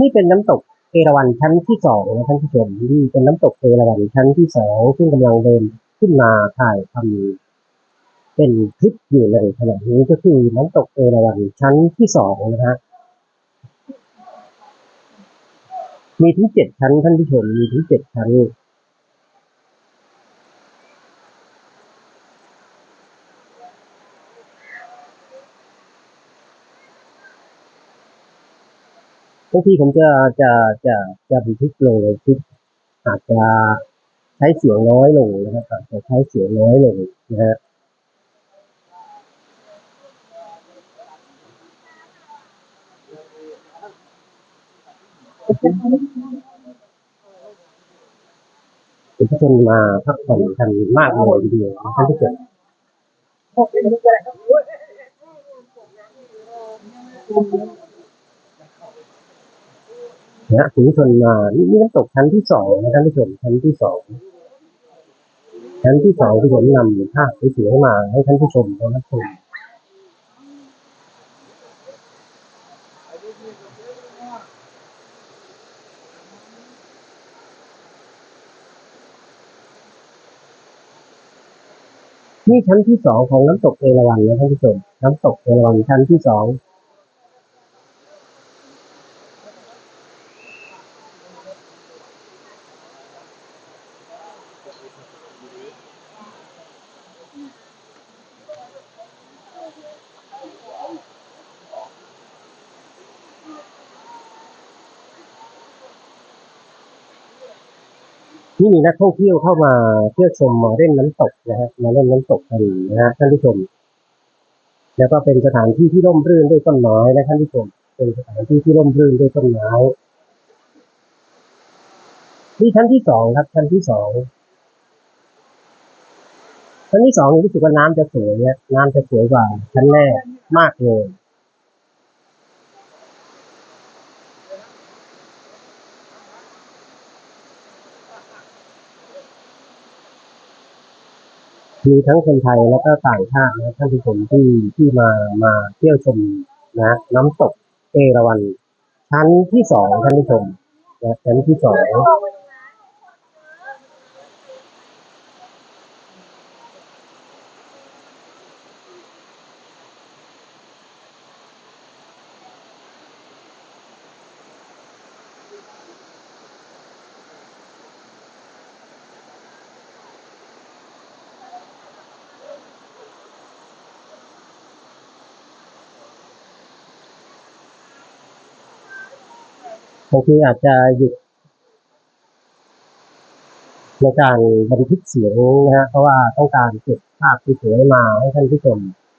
นี่เป็นน้ำตกเอราวัณชั้นที่สองนะท่านผู้ชมนี่เป็นน้ำตกเอราวัณชั้นที่สองซึ่งกำลังเดินขึ้นมาถ่ายทำเป็นคลิปอยู่ในขณะนี้ก็คือน้ำตกเอราวัณชั้นที่สองนะฮะมีทั้งเจ็ดชั้นท่านผู้ชมมีทั้งเจ็ดชั้น บางทีผมจะจะจะจะบันทึกลงในคลิปอาจจะใช้เสียงน้อยลงนะครับอาจจะใช้เสียงน้อยลงนะฮะคุณผู้ชมมาพักผ่อนกันมากเลยทีเดียวนะท่านผู้ชมนะคุณผู้ชมมานี่น้ำตกชั้นที่สองนะท่านผู้ชมชั้นที่สองชั้นที่สองที่ผมนำภาพสวยๆมาให้ท่านผู้ชมได้รับชมนี่ชั้นที่สองของน้ำตกเอราวัณนะท่านผู้ชมน้ำตกเอราวัณชั้นที่สอง นี่มีนักท่องเที่ยวเข้ามาเที่ยวชมมาเล่นน้ำตกนะฮะมาเล่นน้ำตกกันนะฮะท่านผู้ชม แล้วก็เป็นสถานที่ที่ร่มรื่นด้วยต้นไม้นะท่านผู้ชม เป็นสถานที่ที่ร่มรื่นด้วยต้นไม้นี่ชั้นที่สองครับชั้นที่สอง ชั้นที่สองรู้สึกว่าน้ำจะสวยเนี่ยน้ำจะสวยกว่าชั้นแรกมากเลยมีทั้งคนไทยแล้วก็ต่างชาตินะท่านผู้ชมที่ที่มามาเที่ยวชมนะน้ำตกเอราวัณชั้นที่สองท่านผู้ชมนะชั้นที่สอง บางทีอาจจะหยุดในการบันทึกเสียงนะฮะเพราะว่าต้องการเก็บภาพสวยๆมาให้ท่านผู้ชม